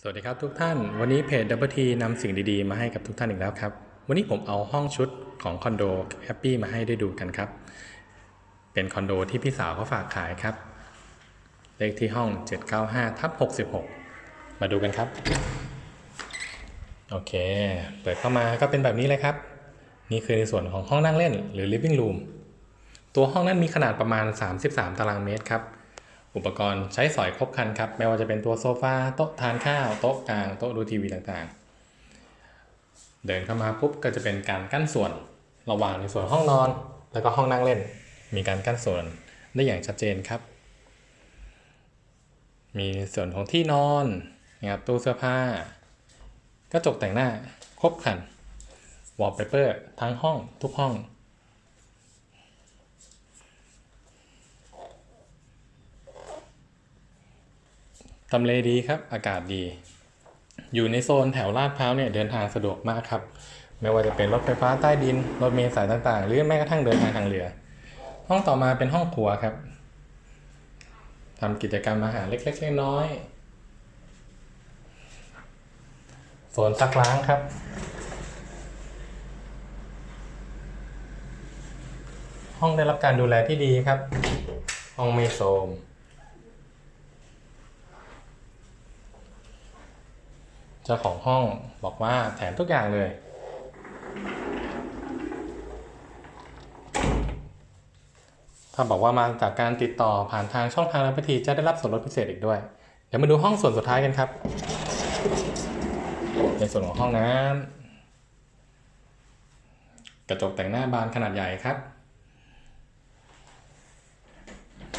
สวัสดีครับทุกท่าน วันนี้เพจ w t นำสิ่งดีๆ มาให้กับทุกท่านอีกแล้วครับ วันนี้ผมเอาห้องชุดของคอนโดแฮปปี้มาให้ได้ดูกันครับ เป็นคอนโดที่พี่สาวเขาฝากขายครับ เลขที่ห้อง 795ทับ66 มาดูกันครับ โอเค เปิดเข้ามาก็เป็นแบบนี้เลยครับ นี่คือในส่วนของห้องนั่งเล่นหรือ living room ตัวห้องนั้นมีขนาดประมาณ 33 ตารางเมตรครับ อุปกรณ์ใช้สอยครบครันครับ ไม่ว่าจะเป็นตัวโซฟาโต๊ะทานข้าวโต๊ะกลางโต๊ะดูทีวีต่างๆ เดินเข้ามาปุ๊บก็จะเป็นการกั้นส่วนระหว่างในส่วนห้องนอน แล้วก็ห้องนั่งเล่น มีการกั้นส่วนได้อย่างชัดเจนครับ มีส่วนของที่นอนนะครับตู้เสื้อผ้ากระจกแต่งหน้าครบครันวอลเปเปอร์ทั้งห้องทุกห้องำเลดีครับ อากาศดี อยู่ในโซนแถวลาดพร้าวเนี่ยเดินทางสะดวกมากครับ ไม่ว่าจะเป็นรถไฟฟ้าใต้ดิน รถเมล์สายต่างๆ หรือแม้กระทั่งเดินทางทางเรือ ห้องต่อมาเป็นห้องครัวครับทำกิจกรรมอาหารเล็กๆน้อยๆโซนซักล้างครับห้องได้รับการดูแลที่ดีครับ ห้องไม่โทรม เจ้าของห้องบอกว่าแถมทุกอย่างเลย ถ้าบอกว่ามาจากการติดต่อผ่านทางช่องทางรับพิธีจะได้รับส่วนลดพิเศษอีกด้วย เดี๋ยวมาดูห้องส่วนสุดท้ายกันครับ ในส่วนของห้องน้ำกระจกแต่งหน้าบานขนาดใหญ่ครับ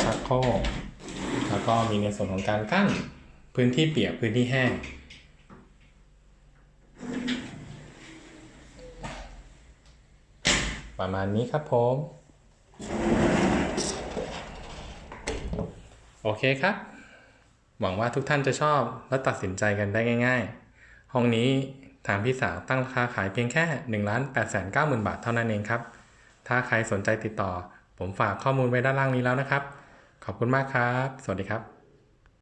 ชักโครกแล้วก็มีในส่วนของการกั้นพื้นที่เปียกพื้นที่แห้ง ประมาณนี้ครับผม โอเคครับ หวังว่าทุกท่านจะชอบและตัดสินใจกันได้ง่าย ๆ ห้องนี้ทางพี่สาวตั้งราคาขายเพียงแค่1ล้าน8 9 0 0 0 0บาทเท่านั้นเองครับ ถ้าใครสนใจติดต่อ ผมฝากข้อมูลไว้ด้านล่างนี้แล้วนะครับ ขอบคุณมากครับ สวัสดีครับ